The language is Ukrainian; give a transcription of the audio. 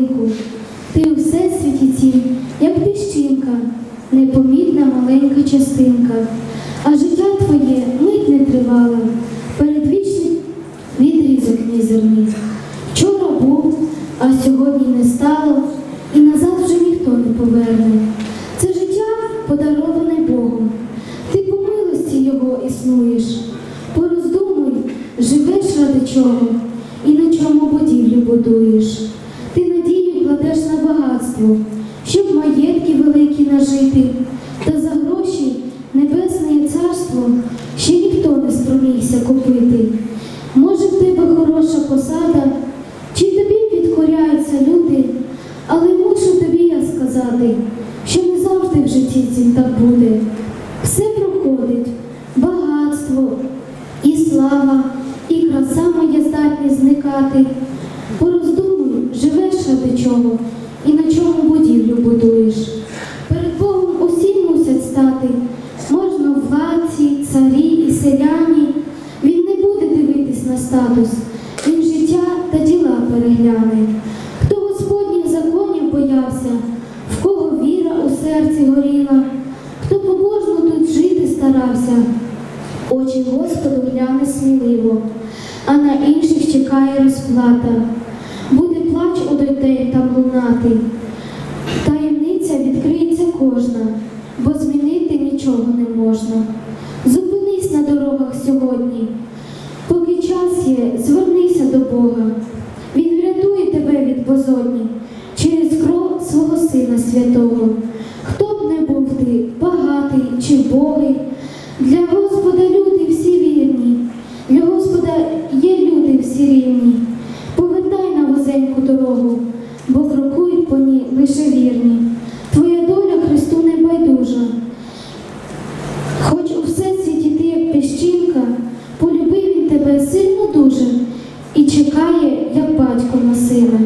хвилинку, ти у всесвіті цім, як піщинка, непомітна маленька частинка. А життя твоє мить не тривало, передвічний відрізок мізерний. Вчора був, а сьогодні не стало, і назад вже ніхто не поверне. Це життя подароване Богом. Ти по милості його існуєш, пороздумуй, живеш ради чого і на чому будівлю будуєш багатство, щоб маєтки великі нажити, та за гроші небесне царство ще ніхто не спромігся купити. Може, в тебе хороша посада, чи тобі підкоряються люди, але мушу тобі я сказати, що не завжди в житті цім так буде. Все проходить, багатство, і слава, і краса моя здатні зникати. Пороздумуй, живеш ради чого, і на чому будівлю будуєш. Перед Богом усі мусять стати, можна владці, царі і селяні. Він не буде дивитись на статус, він життя та діла перегляне. Хто Господніх законів боявся, в кого віра у серці горіла, хто побожно тут жити старався, очі Господу гляне сміливо, а на інших чекає розплата. Буде плач у дітей там лунати. Не можна. Зупинись на дорогах сьогодні, поки час є, звернися до Бога. Він врятує тебе від позодні через кров свого Сина Святого. Хто б не був ти, багатий чи богий, для Господа люди всі вірні, для Господа є люди всі рівні. Повертай на вузеньку дорогу, бо крокують по ній лише вірні. Твоя доля Христу не байдужа. Хоч у всесвіті ти як піщинка, полюбив він тебе сильно дуже і чекає, як батько на сина.